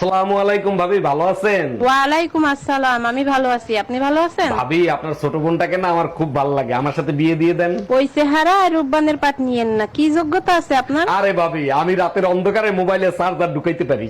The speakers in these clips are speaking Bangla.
আসসালামু আলাইকুম ভাবি ভালো আছেন? ওয়ালাইকুম আসসালাম আমি ভালো আছি আপনি ভালো আছেন? ভাবি আপনার ছোট বোনটাকে না আমার খুব ভালো লাগে। আমার সাথে বিয়ে দিয়ে দেন। ওই চেহারা আর রূপবানের পাট নিয়েন না কি যোগ্যতা আছে আপনার? আরে ভাবি আমি রাতের অন্ধকারে মোবাইলে চার্জার ঢুকাইতে পারি।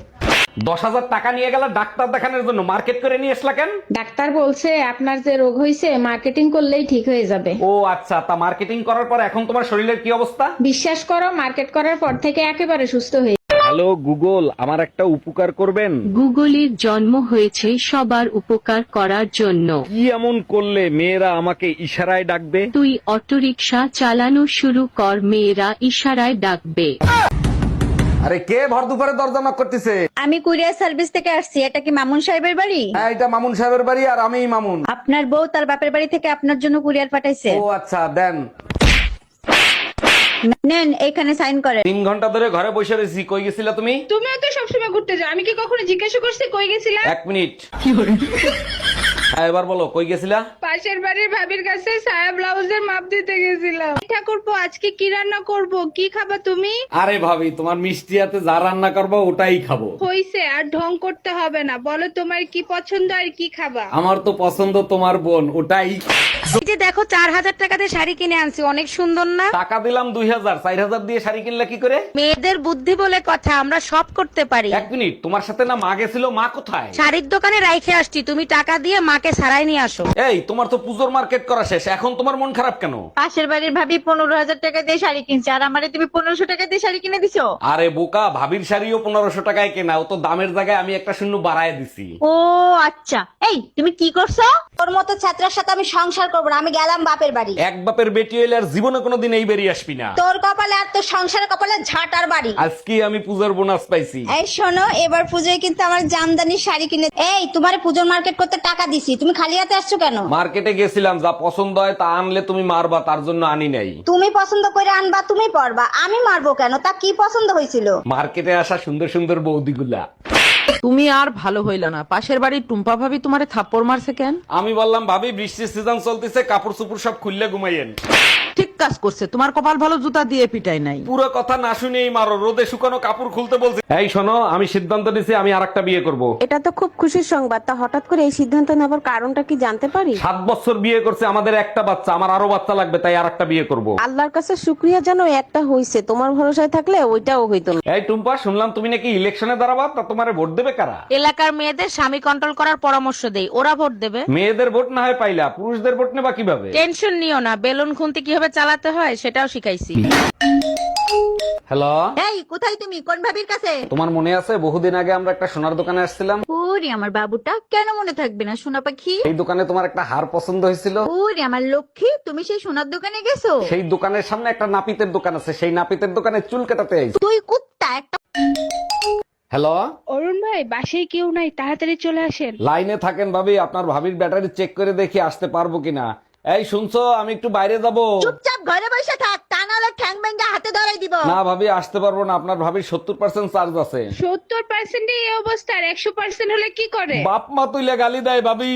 দশ হাজার টাকা নিয়ে গেল ডাক্তার দেখানোর জন্য মার্কেট করে নিয়ে আসলা কেন? ডাক্তার বলছে আপনার যে রোগ হয়েছে মার্কেটিং করলেই ঠিক হয়ে যাবে। ও আচ্ছা তা মার্কেটিং করার পর এখন তোমার শরীরের কি অবস্থা? বিশ্বাস করো মার্কেট করার পর থেকে একেবারে সুস্থ হয়ে হ্যালো গুগল আমার একটা উপকার করবেন। গুগলের জন্ম হয়েছে সবার উপকার করার জন্য। কি এমন করলে মেয়েরা আমাকে ইশারায় ডাকবে? তুই অটোরিকশা চালানো শুরু কর মেয়েরা ইশারায় ডাকবে। আরে কে ভর দুপুরে দরজা knock করতেছে? আমি কুরিয়ার সার্ভিস থেকে আসছি এটা কি মামুন সাহেবের বাড়ি? হ্যাঁ এটা মামুন সাহেবের বাড়ি আর আমিই মামুন। আপনার বউ তার বাপের বাড়ি থেকে আপনার জন্য কুরিয়ার পাঠাইছে। ও আচ্ছা দেন। নেন এখানে সাইন করেন। তিন ঘণ্টা ধরে ঘরে বসে রয়েছি। কই গেছিলা তুমি? তুমিও তো সবসময় ঘুরতে যাও। আমি কি কখনো জিজ্ঞাসা করছি কই গেছিলাম এক মিনিট। হ্যাঁ এবার বলো কই গেছিলা? পাশের বাড়ির ভাবির কাছে সায়া ব্লাউজের মাপ দিতে গেছিলাম। ঠাকুরপো আজকে কি রান্না করব? কি খাবা তুমি? আরে ভাবি তোমার মিষ্টি হাতে যা রান্না করব ওটাই খাব। হইছে আর ঢং করতে হবে না। বলো তোমার কি পছন্দ আর কি খাবা? আমার তো পছন্দ তোমার বোন ওটাই। দেখো চার হাজার টাকাতে শাড়ি কিনে আনছি। অনেক সুন্দর না? টাকা দিলাম দুই হাজার চার হাজার দিয়ে শাড়ি কিনলে কি করে? মেয়েদের বুদ্ধি বলে কথা আমরা সব করতে পারি। এক মিনিট তোমার সাথে না মা গেছিল মা কোথায়? শাড়ির দোকানে রাইখে আসছি তুমি টাকা দিয়ে মাকে সারাই নিয়ে আসো। এই তোমার তো পুজোর মার্কেট করা শেষ এখন তোমার মন খারাপ কেন? পাশের বাড়ির ভাবি পনেরো হাজার টাকা দিয়ে শাড়ি কিনছে আর আমারে তুমি পনেরোশো টাকা দিয়ে শাড়ি কিনে দিছো? আরে বোকা ভাবির শাড়িও পনেরোশো টাকায় কেনা ও তো দামের জায়গায় আমি একটা শূন্য বাড়ায় দিছি। ও আচ্ছা। এই তুমি কি করছ? তোর মতো ছাত্রের সাথে আমি সংসার করব না আমি গেলাম বাপের বাড়ি। এক বাপের বেটি হইলে আর জীবনে কোনোদিন এই বেরিয়ে আসবি না। তোর কপালে আর তোর সংসার কপালে ঝাঁটার বাড়ি। আজকে আমি পূজার বোনাস পাইছি। এই শোনো এবার পুজোয় কিন্তু আমার জামদানি শাড়ি কিনে এই তোমার পুজোর মার্কেট করতে টাকা দিছি তুমি খালি হাতে আসছো কেন? মার্কেটে গেছিলাম যা পছন্দ হয় তা আনলে তুমি মারবা তার জন্য আনি নাই। তুমি পছন্দ করে আনবা তুমি পরবা আমি মারবো কেন? তা কি পছন্দ হয়েছিল? মার্কেটে আসা সুন্দর সুন্দর বৌদিগুলা। তুমি আর ভালো হইল না। পাশের বাড়ির টুম্পা ভাবি তোমারে থাপ্পড় মারছে কেন? আমি বললাম ভাবি বৃষ্টির সিজন চলতেছে কাপড় সুপুর সব খুললে ঘুমাইয়েন। ঠিক কাজ করছে। তোমার কপাল ভালো জুতা দিয়ে পিটাই নাই। পুরো কথা না শুনেই মারো রোদে শুকানো কাপড় খুলতে বলছে। এই শোনো আমি সিদ্ধান্ত নিছি আমি আর একটা বিয়ে করব। এটা তো খুব খুশির সংবাদ। তা হঠাৎ করে এই সিদ্ধান্ত নেবার কারণটা কি জানতে পারি? সাত বছর বিয়ে করছে আমাদের একটা বাচ্চা আমার আরও বাচ্চা লাগবে তাই আর একটা বিয়ে করব। আল্লাহর কাছে শুক্রিয়া জানো একটা হইছে। তোমার ভরসায় থাকলে ওইটাও হইতো না। এই টুম্পা শুনলাম তুমি নাকি ইলেকশনে দাঁড়াবা তা তোমারে ভোট দেবে কারা? এলাকার মেয়েদের স্বামী কন্ট্রোল করার পরামর্শ দেই ওরা ভোট দেবে। মেয়েদের ভোট না হয় পাইলা পুরুষদের ভোট নেবা কীভাবে? টেনশন নিও না বেলুন খুন্তি কীভাবে চালাতে হয় সেটাও শিখাইছি। হ্যালো? এই কোথায় তুমি? কোন ভাবির কাছে? তোমার মনে আছে বহুদিন আগে আমরা একটা সোনার দোকানে আসছিলাম? ওরে আমার বাবুটা কেন মনে থাকবে না সোনা পাখি? এই দোকানে তোমার একটা হার পছন্দ হয়েছিল। ওরে আমার লক্ষ্মী তুমি সেই সোনার দোকানে গেছো? সেই দোকানের সামনে একটা নাপিতের দোকান আছে সেই নাপিতের দোকানে চুল কাটাতে আইছি। তুই কুত্তা একটা হ্যালো? অরুণ ভাই বাসায় কেউ নাই তাড়াতাড়ি চলে আসেন। লাইনে থাকেন ভাবি আপনার ভাবির ব্যাটারি চেক করে দেখি আসতে পারব কিনা। এই শুনছো? আমি একটু বাইরে যাব। চুপচাপ ঘরে বসে থাক তা নাহলে ঠ্যাং ব্যাঙ্গা হাতে ধরাই দিব। না ভাবি আসতে পারব না। আপনার ভাবি সত্তর পার্সেন্ট চার্জ আছে। সত্তর পার্সেন্ট এই অবস্থা আর একশো পার্সেন্ট হলে কি করে? বাপ মা তুইলে গালি দেয় ভাবি।